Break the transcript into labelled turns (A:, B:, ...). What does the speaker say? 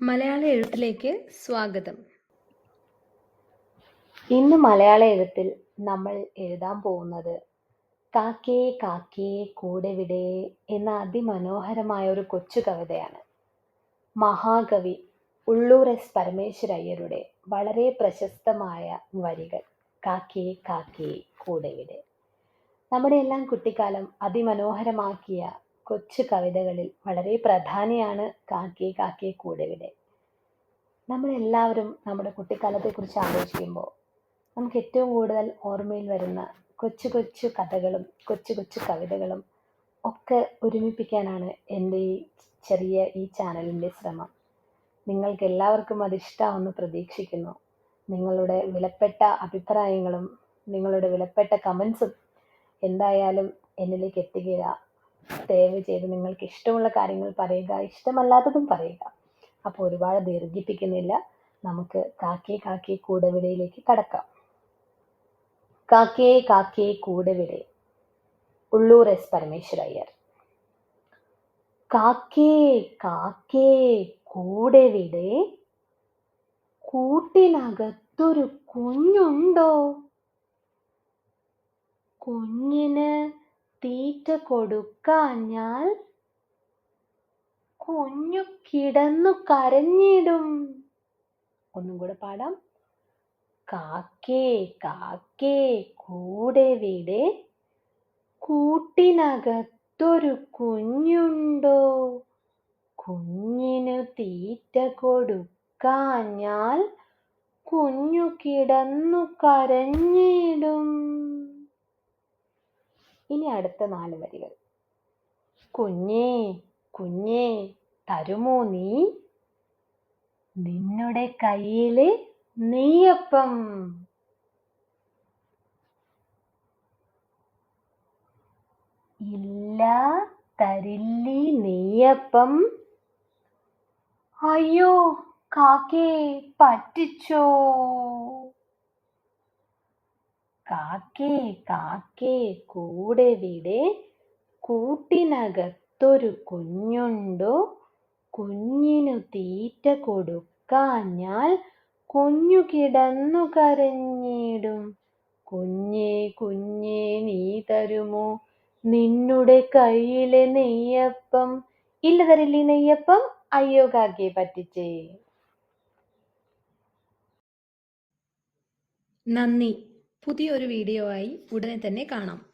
A: മലയാള എഴുത്തിലേക്ക് സ്വാഗതം.
B: ഇന്ന് മലയാള എഴുത്തിൽ നമ്മൾ എഴുതാൻ പോകുന്നത് കാക്കേ കാക്കേ കൂടെവിടെ എന്ന അതിമനോഹരമായ ഒരു കൊച്ചു കവിതയാണ്. മഹാകവി ഉള്ളൂർ എസ് പരമേശ്വരയ്യരുടെ വളരെ പ്രശസ്തമായ വരികൾ കാക്കേ കാക്കേ കൂടെവിടെ. നമ്മുടെ എല്ലാം കുട്ടിക്കാലം അതിമനോഹരമാക്കിയ കൊച്ചു കവിതകളിൽ വളരെ പ്രധാനിയാണ് കാക്കേ കാക്കേ കൂടെവിടെ നമ്മളെല്ലാവരും നമ്മുടെ കുട്ടിക്കാലത്തെക്കുറിച്ച് ആലോചിക്കുമ്പോൾ നമുക്ക് ഏറ്റവും കൂടുതൽ ഓർമ്മയിൽ വരുന്ന കൊച്ചു കൊച്ചു കഥകളും കൊച്ചു കൊച്ചു കവിതകളും ഒക്കെ ഒരുമിപ്പിക്കാനാണ് എന്റെ ഈ ചെറിയ ഈ ചാനലിന്റെ ശ്രമം. നിങ്ങൾക്ക് എല്ലാവർക്കും അത് ഇഷ്ടമാണെന്ന് പ്രതീക്ഷിക്കുന്നു. നിങ്ങളുടെ വിലപ്പെട്ട അഭിപ്രായങ്ങളും നിങ്ങളുടെ വിലപ്പെട്ട കമൻസും എന്തായാലും എന്നിലേക്ക് എത്തിക്കുക ദയവ് ചെയ്ത് നിങ്ങൾക്ക് ഇഷ്ടമുള്ള കാര്യങ്ങൾ പറയുക ഇഷ്ടമല്ലാത്തതും പറയുക. അപ്പോൾ ഒരുപാട് ദീർഘിപ്പിക്കുന്നില്ല. നമുക്ക് കാക്കേ കാക്കേ കൂടവിടയിലേക്ക് കടക്കാം. കാക്കേ കാക്കേ കൂടവിടെ ഉള്ളൂർ എസ് പരമേശ്വരയ്യർ കാക്കേ കാക്കേ കൂടെവിടെ കൂട്ടിനകത്തൊരു കുഞ്ഞുണ്ടോ? കുഞ്ഞിന് തീറ്റ കൊടുക്കാഞ്ഞാൽ കുഞ്ഞു കിടന്നു കരഞ്ഞിടും. ഒന്നും കൂടെ പാടാം. കാക്കേ കാക്കേ കൂടെ വിടെ. കൂട്ടിനകത്തൊരു കുഞ്ഞുണ്ടോ? കുഞ്ഞിനു തീറ്റ കൊടുക്കാഞ്ഞാൽ കുഞ്ഞു കിടന്നു കരഞ്ഞിടും. ഇനി അടുത്ത നാല് വരികൾ. കുഞ്ഞേ കുഞ്ഞേ തരുമോ നീ? നിന്നുടെ കയ്യിലെ നെയ്യപ്പം. ഇല്ല തരില്ലി നെയ്യപ്പം. അയ്യോ കാക്കേ പറ്റിച്ചോ? കാക്കേ കാക്കേ കൂടെ വിടെ. കൂട്ടിനകത്തൊരു കുഞ്ഞുണ്ടോ. കുഞ്ഞിനു തീറ്റ കൊടുക്കാഞ്ഞാൽ കുഞ്ഞു കിടന്നു കരഞ്ഞിടും. കുഞ്ഞേ കുഞ്ഞേ നീ തരുമോ? നിന്നുടെ കയ്യിലെ നെയ്യപ്പം. ഇല്ല തരില്ലേ നെയ്യപ്പം? അയ്യോ കാക്കെ പറ്റിച്ചേ.
A: നന്ദി. പുതിയൊരു വീഡിയോ ആയി ഉടനെ തന്നെ കാണാം.